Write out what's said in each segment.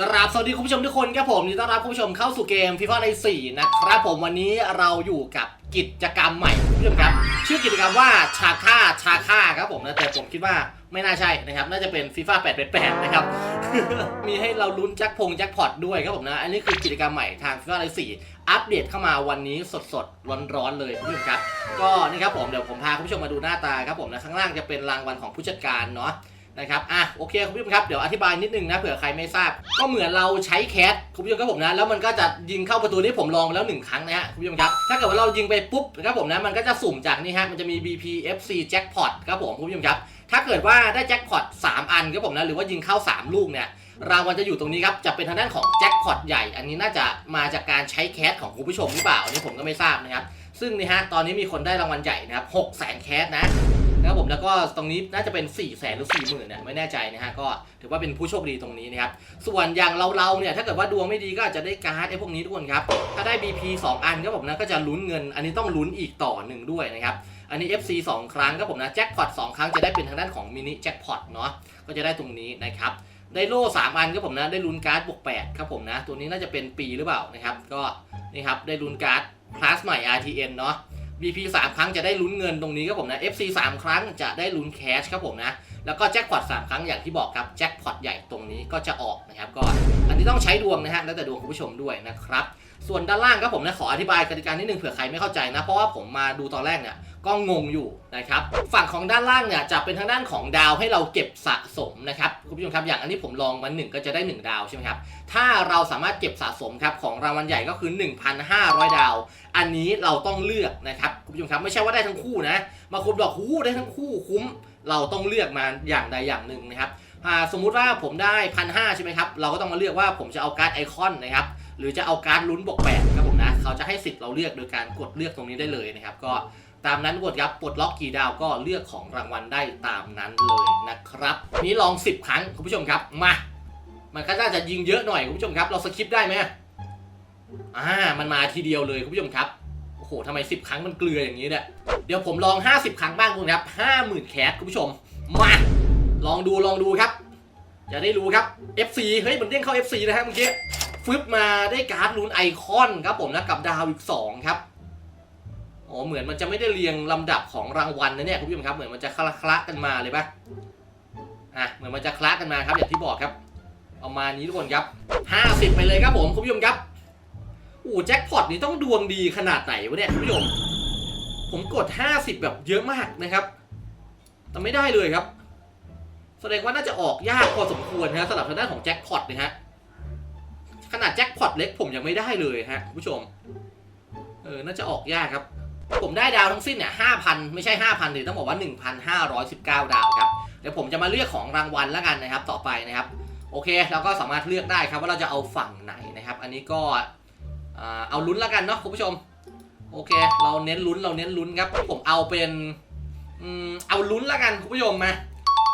กราบสวัสดีคุณผู้ชมทุกคนครับผมยินดีต้อนรับคุณผู้ชมเข้าสู่เกมฟีฟ่าใน4นะครับผมวันนี้เราอยู่กับกิจกรรมใหม่คุณผู้ชมครับชื่อกิจกรรมว่าชาค่าชาค่าครับผมนะแต่ผมคิดว่าไม่น่าใช่นะครับ น่าจะเป็นฟีฟ่า8 8 8นะครับ มีให้เราลุ้นแจ็คพงแจ็คพอตด้วยครับผมนะ อันนี้คือกิจกรรมใหม่ทางฟีฟ่าใน4อัปเดตเข้ามาวันนี้สดๆร้อนๆเลยคุณผู้ชมครับ ก็นี่ครับผมเดี๋ยวผมพาคุณผู้ชมมาดูหน้าตาครับผมนะข้างล่างจะเป็นรางวัลของผู้จัดการเนาะ นะครับอะโอเคคุณผู้ชมครับเดี๋ยวอธิบายนิดนึงนะเผื่อใครไม่ทราบ ก็เหมือนเราใช้แคสคุณผู้ชมครับผมนะแล้วมันก็จะยิงเข้าประตูที่ผมลองไปแล้วหนึ่งครั้งนะฮะคุณผู้ชมครับถ้าเกิดว่าเรายิงไปปุ๊บนะครับผมนะมันก็จะสุ่มจากนี่ฮะมันจะมี BP FC Jackpot ครับผมคุณผู้ชมครับถ้าเกิดว่าได้แจ็คพอต3อันครับผมนะหรือว่ายิงเข้า 3 ลูกเนี่ยรางวัลจะอยู่ตรงนี้ครับ จะเป็นทางด้านของแจ็คพอตใหญ่ อันนี้น่าจะมาจากการใช้แคสของคุณผู้ชมหรือเปล่าอันนี้ผมก็ไม่ทราบนะครับ ซึ่งนี่ฮะตอนนี้มีคนได้รางวัลใหญ่นะครับ6แสนแคสนะ นะครับผมแล้วก็ตรงนี้น่าจะเป็น4ี่แสนหรือ4ี่หมื่นเนี่ยไม่แน่ใจนะฮะก็ถือว่าเป็นผู้โชคดีตรงนี้นะครับส่วนอย่างเราเราเนี่ยถ้าเกิดว่าดวงไม่ดีก็อาจจะได้การ์ดไอ้พวกนี้ทุกคนครับถ้าได้ BP 2 อันก็ผมนะก็จะลุ้นเงิน อันนี้ต้องลุ้นอีกต่อหนึ่งด้วยนะครับอันนี้ FC 2 ครั้งก็ผมนะแจ็คพอต2ครั้งจะได้เป็นทางด้านของมินิแจ็คพอตเนาะก็จะได้ตรงนี้นะครับได้โล่3อันก็ผมนะได้ลุ้นการ์ดบวก8ครับผมนะตัวนี้น่าจะเป็นปีหรือเปล่านะครับก็นี่ครับได้ลุ้นการ์ดคลาสใหม่ RTN เนาะ BP 3 ครั้งจะได้ลุ้นเงินตรงนี้ครับผมนะ FC 3 ครั้งจะได้ลุ้นแคชครับผมนะ แล้วก็แจ็คพอต3ครั้งอย่างที่บอกครับแจ็คพอตใหญ่ตรงนี้ก็จะออกนะครับก็อันนี้ต้องใช้ดวงนะฮะแล้วแต่ดวงคุณผู้ชมด้วยนะครับ ส่วนด้านล่างครับผมนะขออธิบายกติกานิดนึงเผื่อใครไม่เข้าใจนะ เพราะว่าผมมาดูตอนแรกเนี่ยก็งงอยู่นะครับฝั่งของด้านล่างเนี่ยจะเป็นทางด้านของดาวให้เราเก็บสะสมนะครับคุณผู้ชมครับอย่างอันนี้ผมลองมาหนึ่งก็จะได้ 1 ดาวใช่ไหมครับถ้าเราสามารถเก็บสะสมครับของรางวัลใหญ่ก็คือ 1,500 ดาว อันนี้เราต้องเลือกนะครับคุณผู้ชมครับไม่ใช่ว่าได้ทั้งคู่นะบางคนบอกหูได้ทั้งคู่คุ้ม เราต้องเลือกมาอย่างใดอย่างหนึ่งนะครับสมมุติว่าผมได้พันห้าใช่ไหมครับเราก็ต้องมาเลือกว่าผมจะเอาการ์ดไอคอนนะครับ หรือจะเอาการ์ดลุ้นบวกแปดครับผมนะเขาจะให้สิทธิ์เราเลือกโดยการกดเลือกตรงนี้ได้เลยนะครับ ก็ตามนั้นกดครับปลดล็อกกี่ดาวก็เลือกของรางวัลได้ตามนั้นเลยนะครับ นี้ลอง 10 ครั้งคุณผู้ชมครับมา มันก็น่าจะยิงเยอะหน่อยคุณผู้ชมครับ เราสคิปได้ไหมอ่ามันมาทีเดียวเลยคุณผู้ชมครับโอ้โหทำไม 10 ครั้งมันเกลืออย่างนี้เนี่ยเดี๋ยวผมลอง 50 ครั้งบ้างคุณครับ50,000แคสคุณผู้ชมมาลองดูลองดูครับจะได้รู้ครับ FC เฮ้ยมันเด้งเข้า FC นะฮะเมื่อกี้ ฟึบมาได้การ์ดลุ้นไอคอนครับผมนะกับดาวอีก 2 ครับอ๋อเหมือนมันจะไม่ได้เรียงลำดับของรางวัลนะเนี่ยคุณผู้ชมครับเหมือนมันจะคละคละกันมาเลยปะอะเหมือนมันจะคละกันมาครับอย่างที่บอกครับประมาณนี้ทุกคนครับ 50 ไปเลยครับผมคุณผู้ชมครับอู้แจ็คพอตนี่ต้องดวงดีขนาดไหนวะเนี่ยคุณผู้ชมผมกด 50 แบบเยอะมากนะครับ แต่ไม่ได้เลยครับ แสดงว่าน่าจะออกยากพอสมควรนะสำหรับทางด้านของแจ็คพอตนะฮะ ขนาดแจ็คพอตเล็กผมยังไม่ได้เลยฮะคุณผู้ชม เออ น่าจะออกยากครับ ผมได้ดาวทั้งสิ้นเนี่ย5,000ไม่ใช่5,000เลยต้องบอกว่า1,519ดาวครับ เดี๋ยวผมจะมาเลือกของรางวัลแล้วกันนะครับ ต่อไปนะครับ โอเคเราก็สามารถเลือกได้ครับว่าเราจะเอาฝั่งไหนนะครับ อันนี้ก็เอาลุ้นแล้วกันเนาะคุณผู้ชม โอเค เราเน้นลุ้นเราเน้นลุ้นครับ ผมเอาเป็นอเอาลุ้นแล้วกันคุณผู้ชมมา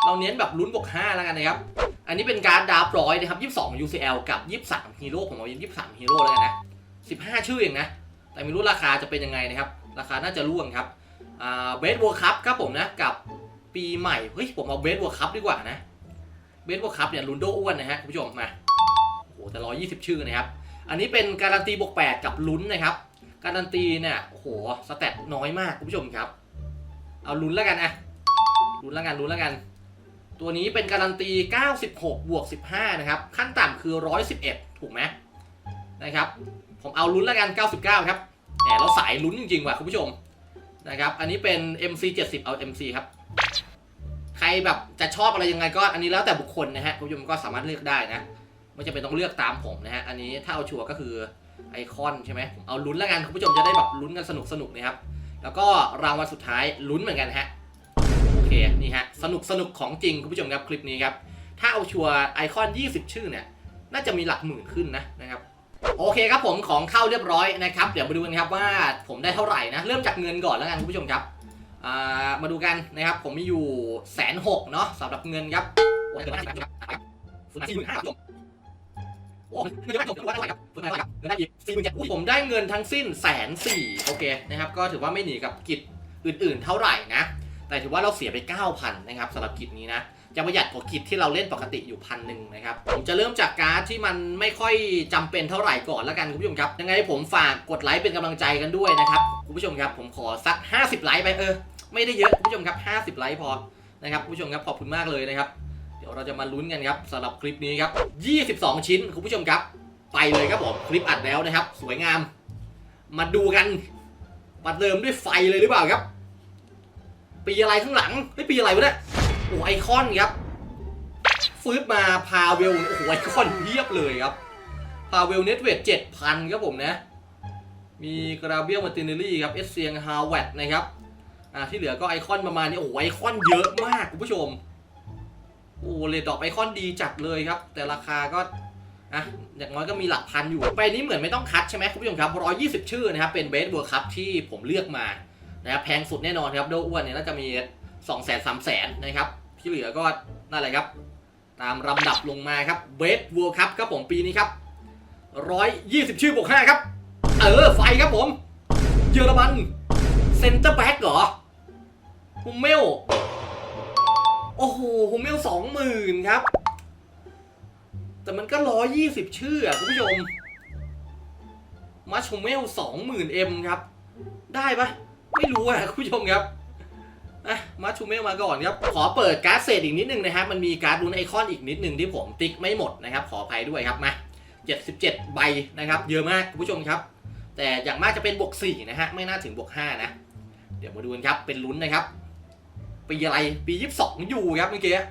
เราเน้นแบบลุ้นบวก5แล้วกันนะครับ อันนี้เป็นการ์ดดาร์ฟร้อยนะครับ22 UCL กับ23ฮีโร่ผมเอา23ฮีโร่แล้วกันนะ15ชื่อเองนะ แต่ไม่รู้ราคาจะเป็นยังไงนะครับ ราคาน่าจะร่วงครับอ่าเบสบัวคัพครับผมนะ กับปีใหม่ เฮ้ย ผมเอาเบสบัวคัพดีกว่านะเบสบัวคัพเนี่ยลุนโดอ้วนนะฮะคุณผู้ชมมาโอ้โหแต่ร้อยยี่สิบชื่อนะครับ อันนี้เป็นการันตีบวกแปดกับลุ้นนะครับ การันตีเนี่ยโอ้โหสแตทน้อยมากคุณผู้ชมครับ เอาลุ้นแล้วกันนะลุ้นแล้วกันลุ้นแล้วกัน ตัวนี้เป็นการันตี 96 บวก 15 นะครับ ขั้นต่ำคือ 111 ถูกไหมนะครับ ผมเอาลุ้นแล้วกัน 99 ครับแหมเราสายลุ้นจริงๆว่ะคุณผู้ชมนะครับ อันนี้เป็น MC 70 เอา MC ครับ ใครแบบจะชอบอะไรยังไงก็อันนี้แล้วแต่บุคคลนะฮะคุณผู้ชมก็สามารถเลือกได้นะ ไม่จำเป็นต้องเลือกตามผมนะฮะ อันนี้ถ้าเอาชัวร์ก็คือไอคอนใช่ไหมผมเอาลุ้นแล้วกันคุณผู้ชมจะได้แบบลุ้นกันสนุกสนุกๆนะครับ แล้วก็รางวัลสุดท้ายลุ้นเหมือนกันฮะ เคนี่ฮะสนุกสนุกของจริงคุณผู้ชมครับคลิปนี้ครับ ถ้าเอาชัวร์ไอคอน 20 ชื่อเนี่ย น่าจะมีหลักหมื่นขึ้นนะนะครับโอเคครับผมของเข้าเรียบร้อยนะครับ เดี๋ยวมาดูกันครับว่าผมได้เท่าไหร่นะ เริ่มจากเงินก่อนแล้วกันคุณผู้ชมครับอ่ามาดูกันนะครับ ผมมีอยู่แสนหกเนาะสำหรับเงินครับโอ้ยเกินห้สี่หมื่นห้าคุณผู้ชมโอ้ยเงินจะไม่จบถือว่าได้เท่าไหร่ครับฝึกมาเท่าไหร่ครับเงินได้อีกสี่หมื่นเจ็ดผมได้เงินทั้งสิ้นแสนสี่โอเคนะครับ ก็ถือว่าไม่หนีกับกิจอื่นๆเท่าไหร่นะ แต่ถือว่าเราเสียไป 9,000นะครับสำหรับกิจนี้นะจะประหยัดกว่ากิจที่เราเล่นปกติอยู่พันหนึ่งนะครับ ผมจะเริ่มจากการ์ดที่มันไม่ค่อยจำเป็นเท่าไหร่ก่อนแล้วกันคุณผู้ชมครับ ยังไงผมฝากกดไลค์เป็นกำลังใจกันด้วยนะครับคุณผู้ชมครับ ผมขอสัก 50 ไลค์ไปเออ ไม่ได้เยอะคุณผู้ชมครับ 50 ไลค์พอนะครับคุณผู้ชมครับขอบคุณมากเลยนะครับ เดี๋ยวเราจะมาลุ้นกันครับสำหรับคลิปนี้ครับ 22 ชิ้นคุณผู้ชมครับ ไปเลยครับผมคลิปอัดแล้วนะครับ สวยงาม มาดูกันประเดิมด้วยไฟเลยหรือเปล่าครับ ปีอะไรข้างหลังไม่ปีอะไรวะเนี่ยโอ้ไอคอนครับฟื้นมาพาเวลโอ้โหไอคอนเพียบเลยครับพาเวลเน็ตเวทเจ็ดพันครับผมนะมีกราเบียลมาตินเนลี่ครับเอสเซียงฮาวเวดนะครับอ่าที่เหลือก็ไอคอนประมาณนี้โอ้โหไอคอนเยอะมากคุณผู้ชมโอ้เลดดอกไอคอนดีจัดเลยครับ แต่ราคาก็อะอย่างน้อยก็มีหลักพันอยู่ ไปนี้เหมือนไม่ต้องคัดใช่ไหมคุณผู้ชมครับ120 ชื่อนะครับเป็นเบสเวิร์คัพที่ผมเลือกมา นะครับแพงสุดแน่นอนครับโดอ้วนเนี่ยน่าจะมี2 0 0 0 0 3 0 0 0นนะครับ ที่เหลือก็นั่นแหละครับ ตามลำดับลงมาครับเบสเวิร์คัพครับผมปีนี้ครับ120ชื่อบวก5ครับ เออ ไฟครับผม เยอรมันเซนเตอร์แบ็กเหรอฮุมเมล โอ้โหฮุมเมลสองหมื่นครับ แต่มันก็ร้อยี่สิบชื่ออะคุณผู้ชมมาชมเมลสองหมื่นเอ็มครับ ได้ปะ ไม่รู้อะคุณผู้ชมครับอะมาชูเมลมาก่อนครับ ขอเปิดการ์ดเศษอีกนิดนึงนะครับ มันมีการ์ดลุ้นไอคอนอีกนิดนึงที่ผมติ๊กไม่หมดนะครับ ขออภัยด้วยครับมา77 ใบนะครับ เยอะมากคุณผู้ชมครับ แต่อย่างมากจะเป็นบวก4นะฮะไม่น่าถึงบวก5นะเดี๋ยวมาดูกันครับเป็นลุ้นนะครับปีอะไรปี 22 อยู่ครับเมื่อกี้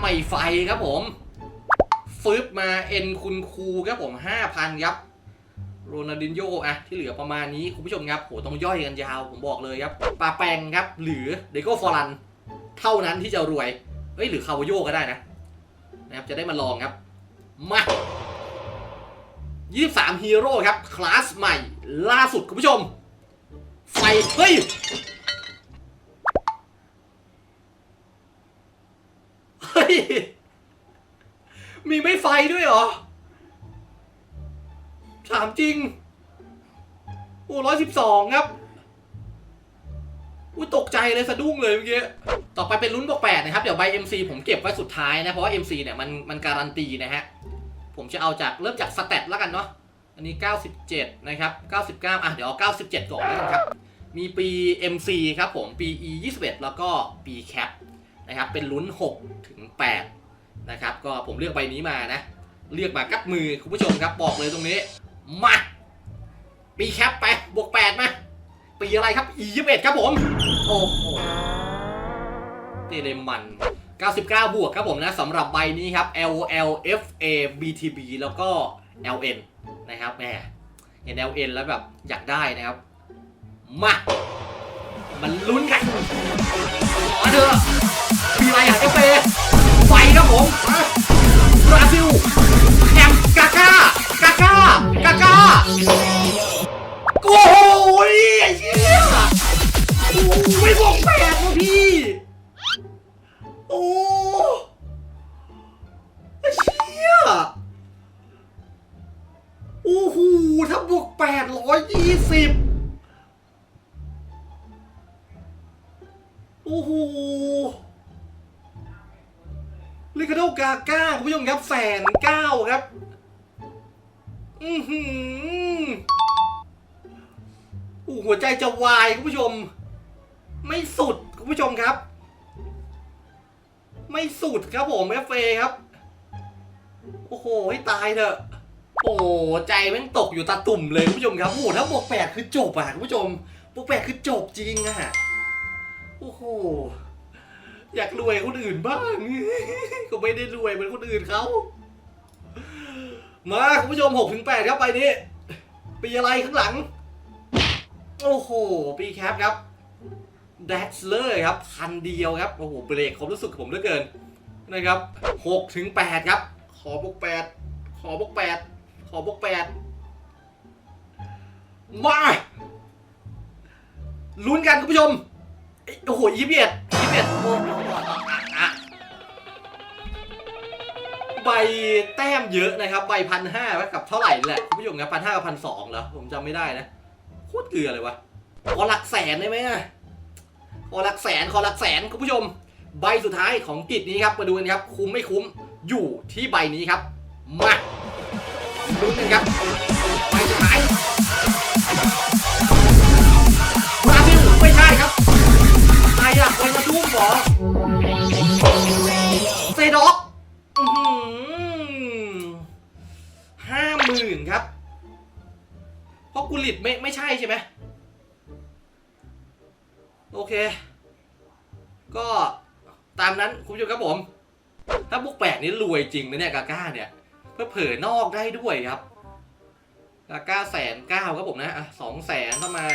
ไม่ไฟครับผมฟึบมาเอ็นคุณครูครับผม 5,000 ครับ โรนัลดินโยอะที่เหลือประมาณนี้คุณผู้ชมครับโหต้องย่อยกันยาวผมบอกเลยครับปาแปงครับ หรือเดโก้ฟอรัน เท่านั้นที่จะรวยเอ้ยหรือคาวโยก็ได้นะนะครับจะได้มาลองครับมา23ฮีโร่ครับ คลาสใหม่ล่าสุดคุณผู้ชม ไฟ เฮ้ย เฮ้ย มีไม่ไฟด้วยเหรอ ถามจริงโอ้ร้อยสิบสองครับอุ้ยตกใจเลยสะดุ้งเลยเมื่อกี้ ต่อไปเป็นลุ้นบวกแปดนะครับ เดี๋ยวใบ MC ผมเก็บไว้สุดท้ายนะ เพราะว่า MC เนี่ยมันมันการันตีนะฮะ ผมจะเอาจากเริ่มจากสเตตแล้วกันเนาะ อันนี้ 97 นะครับ 99 อะ เดี๋ยวเอา 97 ก่อนแล้วกันครับ มีปี MC ครับผม ปี E 21 แล้วก็ปี Cap นะครับ เป็นลุ้น 6 ถึง 8 นะครับ ก็ผมเลือกใบนี้มานะ เลือกมากับมือคุณผู้ชมครับบอกเลยตรงนี้ มาปีแคปไปบวก8มาปีอะไรครับ E 21ครับผม โอ้โหเตเลมัน 99 บวกครับผมนะสำหรับใบนี้ครับ L L F A B T B แล้วก็ L N นะครับแหมเห็น L N แล้วแบบอยากได้นะครับ มามันลุ้นกันมาเถอะปีอะไรอะ F A ไฟครับผมบราซิลแฮมกาก้า กาก้ากาก้โอ้โหไอ้เหี้ยโอ้ไม่บอกแปดวะพี่ โอ้ไอ้เชี่ยโอ้โหถ้าบวกแปดร้อยยี่สิบโอ้โหลิคาโดกาก้าคุณผู้ชมครับแสนเก้าครับ อือหือโอ้โหหัวใจจะวายคุณผู้ชม ไม่สุดคุณผู้ชมครับ ไม่สุดครับผมเอฟเอครับ โอ้โหให้ตายเถอะ โอ้ใจแม่งตกอยู่ตาตุ่มเลยคุณผู้ชมครับโอ้โหถ้าบวกแปดคือจบอะคุณผู้ชมบวกแปดคือจบจริงอะโอ้โหอยากรวยคนอื่นบ้าง ก็ไม่ได้รวยเหมือนคนอื่นเขา มาคุณผู้ชมหกถึงแปดครับไปนี้ปีอะไรข้างหลัง โอ้โห ปีแคปครับแดกเลอร์ครับพันเดียวครับ โอ้โห เบรกความรู้สึกผมเหลือเกิน นะครับหกถึงแปดครับ ขอบวกแปดขอบวกแปดขอบวกแปดมาลุ้นกันคุณผู้ชม โอ้โหยี่สิบเอ็ดยี่สิบเอ็ดอ้อะ ใบแต้มเยอะนะครับใบพันห้ากับเท่าไหร่แหละคุณผู้ชมครับพันห้ากับพันสองเหรอผมจำไม่ได้นะโคตรเกลือเลยวะขอหลักแสนได้ไหมอะขอหลักแสนขอหลักแสนคุณผู้ชม ใบสุดท้ายของกิจนี้ครับมาดูกันครับคุ้มไม่คุ้มอยู่ที่ใบนี้ครับมาดูกันครับ เพราะกุลิตไม่ไม่ใช่ใช่ไหมโอเค ก็ตามนั้นคุณผู้ชมครับผม ถ้าพวกแปดนี้รวยจริงนะเนี่ยกาก้าเนี่ย เพื่อเผยนอกได้ด้วยครับกาก้าแสนเก้าครับผมนะอะสองแสนประมาณ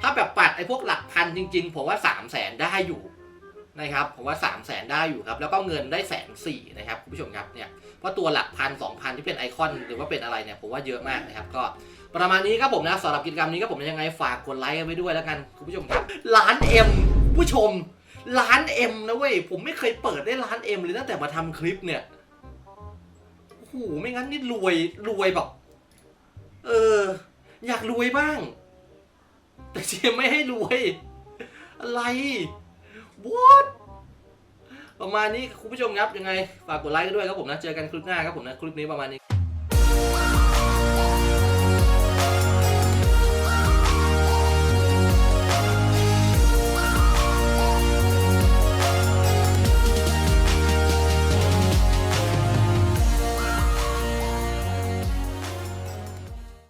ถ้าแบบปัดไอ้พวกหลักพันจริง ๆ ผมว่าสามแสนได้อยู่ นะครับผมว่าสามแสนได้อยู่ครับ แล้วก็เงินได้แสนสี่นะครับคุณผู้ชมครับเนี่ยเพราะตัวหลักพันสองพันที่เป็นไอคอนหรือว่าเป็นอะไรเนี่ยผมว่าเยอะมากนะครับก็ประมาณนี้ครับผมนะสำหรับกิจกรรมนี้ครับผมยังไงฝากกดไลค์ไว้ด้วยแล้วกันคุณผู้ชมครับล้านเอ็มผู้ชมล้านเอ็มนะเว้ยผมไม่เคยเปิดได้ล้านเอ็มเลยตั้งแต่มาทำคลิปเนี่ยโอ้โหไม่งั้นนี่รวยรวยแบบเออ อยากรวยบ้าง แต่เจมไม่ให้รวย อะไร what ประมาณนี้คุณผู้ชมครับยังไงฝากกดไลค์กันด้วยครับผมนะเจอกันคลิปหน้าครับผมนะคลิปนี้ประมาณนี้